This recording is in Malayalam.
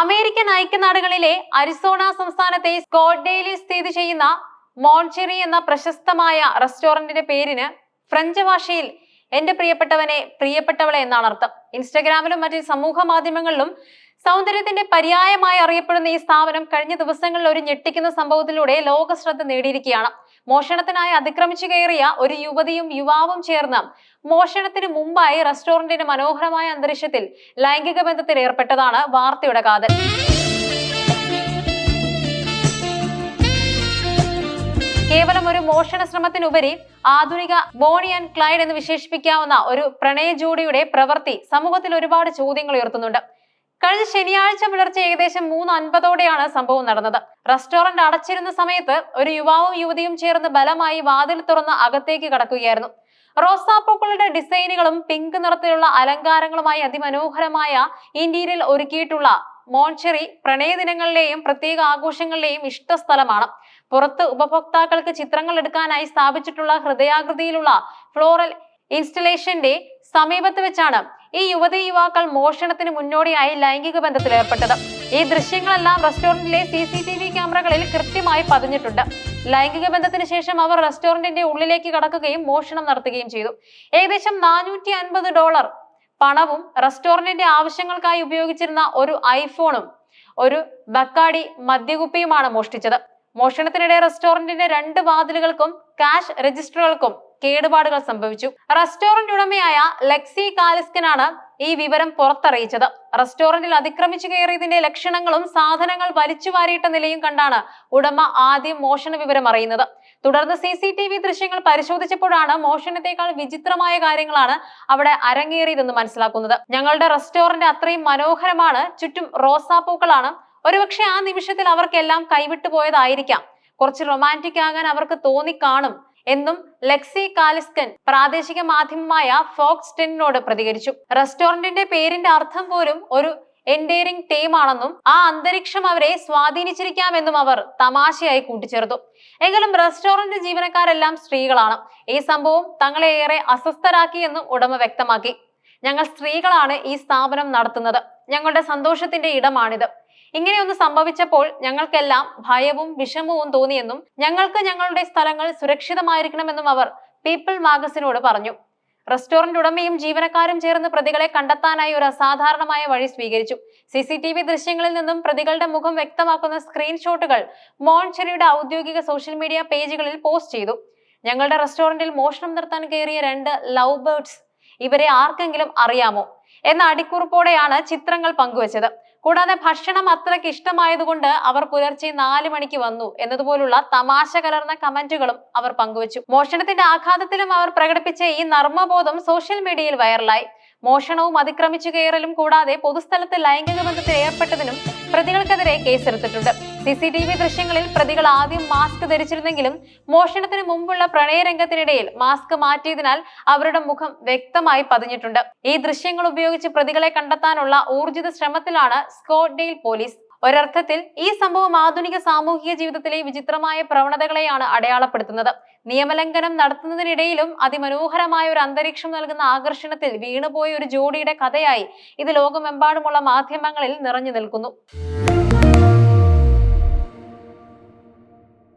അമേരിക്കൻ ഐക്യനാടുകളിലെ അരിസോണ സംസ്ഥാനത്തെ സ്കോട്ട്ഡെയിലിൽ സ്ഥിതി ചെയ്യുന്ന മോൺചെറി എന്ന പ്രശസ്തമായ റെസ്റ്റോറന്റിന്റെ പേരിന് ഫ്രഞ്ച് ഭാഷയിൽ എന്റെ പ്രിയപ്പെട്ടവനെ പ്രിയപ്പെട്ടവളെ എന്നാണ് അർത്ഥം. ഇൻസ്റ്റഗ്രാമിലും മറ്റ് സമൂഹ മാധ്യമങ്ങളിലും സൗന്ദര്യത്തിന്റെ പര്യായമായി അറിയപ്പെടുന്ന ഈ സ്ഥാപനം കഴിഞ്ഞ ദിവസങ്ങളിൽ ഒരു ഞെട്ടിക്കുന്ന സംഭവത്തിലൂടെ ലോക ശ്രദ്ധ നേടിയിരിക്കുകയാണ്. മോഷണത്തിനായി അതിക്രമിച്ചു കയറിയ ഒരു യുവതിയും യുവാവും ചേർന്ന് മോഷണത്തിന് മുമ്പായി റെസ്റ്റോറന്റിന്റെ മനോഹരമായ അന്തരീക്ഷത്തിൽ ലൈംഗിക ബന്ധത്തിൽ ഏർപ്പെട്ടതാണ് വാർത്തയുടെ കാതൽ. കേവലം ഒരു മോഷണ ശ്രമത്തിനുപരി ആധുനിക ബോണി ആൻഡ് ക്ലൈഡ് എന്ന് വിശേഷിപ്പിക്കാവുന്ന ഒരു പ്രണയ ജോഡിയുടെ പ്രവൃത്തി സമൂഹത്തിൽ ഒരുപാട് ചോദ്യങ്ങൾ ഉയർത്തുന്നുണ്ട്. കഴിഞ്ഞ ശനിയാഴ്ച പുലർച്ചെ ഏകദേശം മൂന്ന് അൻപതോടെയാണ് സംഭവം നടന്നത്. റെസ്റ്റോറന്റ് അടച്ചിരുന്ന സമയത്ത് ഒരു യുവാവും യുവതിയും ചേർന്ന് ബലമായി വാതിൽ തുറന്ന് അകത്തേക്ക് കടക്കുകയായിരുന്നു. റോസാപ്പൂക്കളുടെ ഡിസൈനുകളും പിങ്ക് നിറത്തിലുള്ള അലങ്കാരങ്ങളുമായി അതിമനോഹരമായ ഇന്റീരിയൽ ഒരുക്കിയിട്ടുള്ള മോൺചെറി പ്രണയദിനങ്ങളിലെയും പ്രത്യേക ആഘോഷങ്ങളിലെയും ഇഷ്ട സ്ഥലമാണ്. പുറത്ത് ഉപഭോക്താക്കൾക്ക് ചിത്രങ്ങൾ എടുക്കാനായി സ്ഥാപിച്ചിട്ടുള്ള ഹൃദയാകൃതിയിലുള്ള ഫ്ലോറൽ ഇൻസ്റ്റലേഷന്റെ സമീപത്ത് വെച്ചാണ് ഈ യുവതി യുവാക്കൾ മോഷണത്തിന് മുന്നോടിയായി ലൈംഗിക ബന്ധത്തിൽ ഏർപ്പെട്ടത്. ഈ ദൃശ്യങ്ങളെല്ലാം റെസ്റ്റോറന്റിലെ സി സി ടി വി ക്യാമറകളിൽ കൃത്യമായി പതിഞ്ഞിട്ടുണ്ട്. ലൈംഗിക ബന്ധത്തിന് ശേഷം അവർ റെസ്റ്റോറന്റിന്റെ ഉള്ളിലേക്ക് കടക്കുകയും മോഷണം നടത്തുകയും ചെയ്തു. ഏകദേശം നാനൂറ്റി അൻപത് ഡോളർ പണവും റെസ്റ്റോറന്റിന്റെ ആവശ്യങ്ങൾക്കായി ഉപയോഗിച്ചിരുന്ന ഒരു ഐഫോണും ഒരു ബക്കാടി മദ്യകുപ്പിയുമാണ് മോഷ്ടിച്ചത്. മോഷണത്തിനിടെ റെസ്റ്റോറന്റിന്റെ രണ്ട് വാതിലുകൾക്കും കാഷ് രജിസ്റ്ററുകൾക്കും കേടുപാടുകൾ സംഭവിച്ചു. റെസ്റ്റോറന്റ് ഉടമയായ ലെക്സി കാലിസ്കനാണ് ഈ വിവരം പുറത്തറിയിച്ചത്. റെസ്റ്റോറന്റിൽ അതിക്രമിച്ചു കയറിയതിന്റെ ലക്ഷണങ്ങളും സാധനങ്ങൾ വലിച്ചു വാരിയിട്ട നിലയും കണ്ടാണ് ഉടമ ആദ്യം മോഷണ വിവരം അറിയുന്നത്. തുടർന്ന് സി സി ടി വി ദൃശ്യങ്ങൾ പരിശോധിച്ചപ്പോഴാണ് മോഷണത്തെക്കാൾ വിചിത്രമായ കാര്യങ്ങളാണ് അവിടെ അരങ്ങേറിയതെന്ന് മനസ്സിലാക്കുന്നത്. ഞങ്ങളുടെ റെസ്റ്റോറന്റ് അത്രയും മനോഹരമാണ് ചുറ്റും റോസാപ്പൂക്കളാണ്. ഒരുപക്ഷെ ആ നിമിഷത്തിൽ അവർക്കെല്ലാം കൈവിട്ടു പോയതായിരിക്കാം. കുറച്ച് റൊമാന്റിക് ആകാൻ അവർക്ക് തോന്നിക്കാണും എന്നും ലെക്സി കാലിസ്കൻ പ്രാദേശിക മാധ്യമമായ ഫോക്സ് ടെന്നിനോട് പ്രതികരിച്ചു. റെസ്റ്റോറന്റിന്റെ പേരിന്റെ അർത്ഥം പോലും ഒരു എൻഡേറിംഗ് ടീമാണെന്നും ആ അന്തരീക്ഷം അവരെ സ്വാധീനിച്ചിരിക്കാമെന്നും അവർ തമാശയായി കൂട്ടിച്ചേർത്തു. എങ്കിലും റെസ്റ്റോറന്റ് ജീവനക്കാരെല്ലാം സ്ത്രീകളാണ്. ഈ സംഭവം തങ്ങളെ ഏറെ അസ്വസ്ഥരാക്കിയെന്നും ഉടമ വ്യക്തമാക്കി. ഞങ്ങൾ സ്ത്രീകളാണ് ഈ സ്ഥാപനം നടത്തുന്നത്. ഞങ്ങളുടെ സന്തോഷത്തിന്റെ ഇടമാണിത്. ഇങ്ങനെയൊന്ന് സംഭവിച്ചപ്പോൾ ഞങ്ങൾക്കെല്ലാം ഭയവും വിഷമവും തോന്നിയെന്നും ഞങ്ങൾക്ക് ഞങ്ങളുടെ സ്ഥലങ്ങൾ സുരക്ഷിതമായിരിക്കണമെന്നും അവർ പീപ്പിൾ മാഗസിനോട് പറഞ്ഞു. റെസ്റ്റോറന്റ് ഉടമയും ജീവനക്കാരും ചേർന്ന് പ്രതികളെ കണ്ടെത്താനായി ഒരു അസാധാരണമായ വഴി സ്വീകരിച്ചു. സി സി ടി വി ദൃശ്യങ്ങളിൽ നിന്നും പ്രതികളുടെ മുഖം വ്യക്തമാക്കുന്ന സ്ക്രീൻഷോട്ടുകൾ മോൺചെറിയുടെ ഔദ്യോഗിക സോഷ്യൽ മീഡിയ പേജുകളിൽ പോസ്റ്റ് ചെയ്തു. ഞങ്ങളുടെ റെസ്റ്റോറന്റിൽ മോഷണം നടത്താൻ കയറിയ രണ്ട് ലവ് ബേർഡ്സ് ഇവരെ ആർക്കെങ്കിലും അറിയാമോ? എന്ന അടിക്കുറിപ്പോടെയാണ് ചിത്രങ്ങൾ പങ്കുവച്ചത്. കൂടാതെ ഭക്ഷണം അത്രയ്ക്ക് ഇഷ്ടമായതുകൊണ്ട് അവർ പുലർച്ചെ നാല് മണിക്ക് വന്നു എന്നതുപോലുള്ള തമാശ കലർന്ന കമന്റുകളും അവർ പങ്കുവച്ചു. മോഷണത്തിന്റെ ആഘാതത്തിലും അവർ പ്രകടിപ്പിച്ച ഈ നർമ്മബോധം സോഷ്യൽ മീഡിയയിൽ വൈറലായി മോഷണവും അതിക്രമിച്ചു കയറലും കൂടാതെ പൊതുസ്ഥലത്ത് ലൈംഗിക ബന്ധത്തിൽ ഏർപ്പെട്ടതിനും പ്രതികൾക്കെതിരെ കേസെടുത്തിട്ടുണ്ട്. സി സി ടി വി ദൃശ്യങ്ങളിൽ പ്രതികൾ ആദ്യം മാസ്ക് ധരിച്ചിരുന്നെങ്കിലും മോഷണത്തിന് മുമ്പുള്ള പ്രണയരംഗത്തിനിടയിൽ മാസ്ക് മാറ്റിയതിനാൽ അവരുടെ മുഖം വ്യക്തമായി പതിഞ്ഞിട്ടുണ്ട്. ഈ ദൃശ്യങ്ങൾ ഉപയോഗിച്ച് പ്രതികളെ കണ്ടെത്താനുള്ള ഊർജിത ശ്രമത്തിലാണ് സ്കോട്ട്ഡെയിൽ പോലീസ് ഒരർത്ഥത്തിൽ ഈ സംഭവം ആധുനിക സാമൂഹിക ജീവിതത്തിലെ വിചിത്രമായ പ്രവണതകളെയാണ് അടയാളപ്പെടുത്തുന്നത്. നിയമലംഘനം നടത്തുന്നതിനിടയിലും അതിമനോഹരമായ ഒരു അന്തരീക്ഷം നൽകുന്ന ആകർഷണത്തിൽ വീണുപോയ ഒരു ജോഡിയുടെ കഥയായി ഇത് ലോകമെമ്പാടുമുള്ള മാധ്യമങ്ങളിൽ നിറഞ്ഞു നിൽക്കുന്നു.